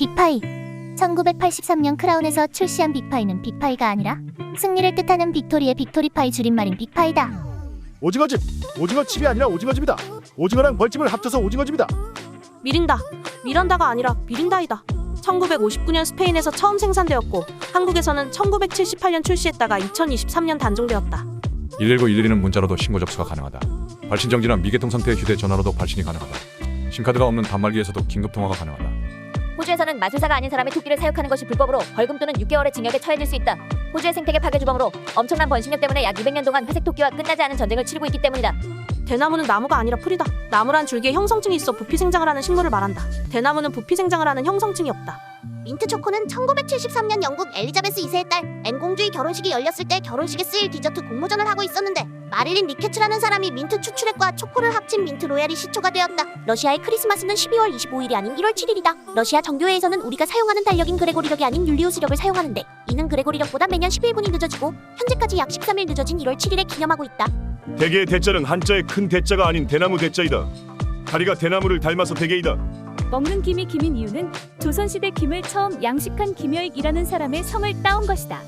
빅파이 1983년 크라운에서 출시한 빅파이는 빅파이가 아니라 승리를 뜻하는 빅토리의 빅토리파이 줄임말인 빅파이다. 오징어집 오징어칩이 아니라 오징어집이다 오징어랑 벌집을 합쳐서 오징어집이다 미린다. 미란다가 아니라 미린다이다. 1959년 스페인에서 처음 생산되었고 한국에서는 1978년 출시했다가 2023년 단종되었다. 119 112는 문자로도 신고 접수가 가능하다. 발신 정지나 미개통 상태의 휴대전화로도 발신이 가능하다. 심카드가 없는 단말기에서도 긴급 통화가 가능하다. 호주에서는 마술사가 아닌 사람의 토끼를 사육하는 것이 불법으로 벌금 또는 6개월의 징역에 처해질 수 있다. 호주의 생태계 파괴 주범으로 엄청난 번식력 때문에 약 200년 동안 회색 토끼와 끝나지 않은 전쟁을 치르고 있기 때문이다. 대나무는 나무가 아니라 풀이다. 나무란 줄기에 형성층이 있어 부피 생장을 하는 식물을 말한다. 대나무는 부피 생장을 하는 형성층이 없다. 민트 초코는 1973년 영국 엘리자베스 2세의 딸 앤 공주의 결혼식이 열렸을 때 결혼식에 쓰일 디저트 공모전을 하고 있었는데 마릴린 리케츠라는 사람이 민트 추출액과 초코를 합친 민트 로얄이 시초가 되었다. 러시아의 크리스마스는 12월 25일이 아닌 1월 7일이다. 러시아 정교회에서는 우리가 사용하는 달력인 그레고리력이 아닌 율리우스력을 사용하는데 이는 그레고리력보다 매년 11분이 늦어지고 현재까지 약 13일 늦어진 1월 7일에 기념하고 있다. 대개의 대자는 한자의 큰 대자가 아닌 대나무 대자이다 다리가 대나무를 닮아서 대개이다 먹는 김이 김인 이유는 조선시대 김을 처음 양식한 김여익이라는 사람의 성을 따온 것이다.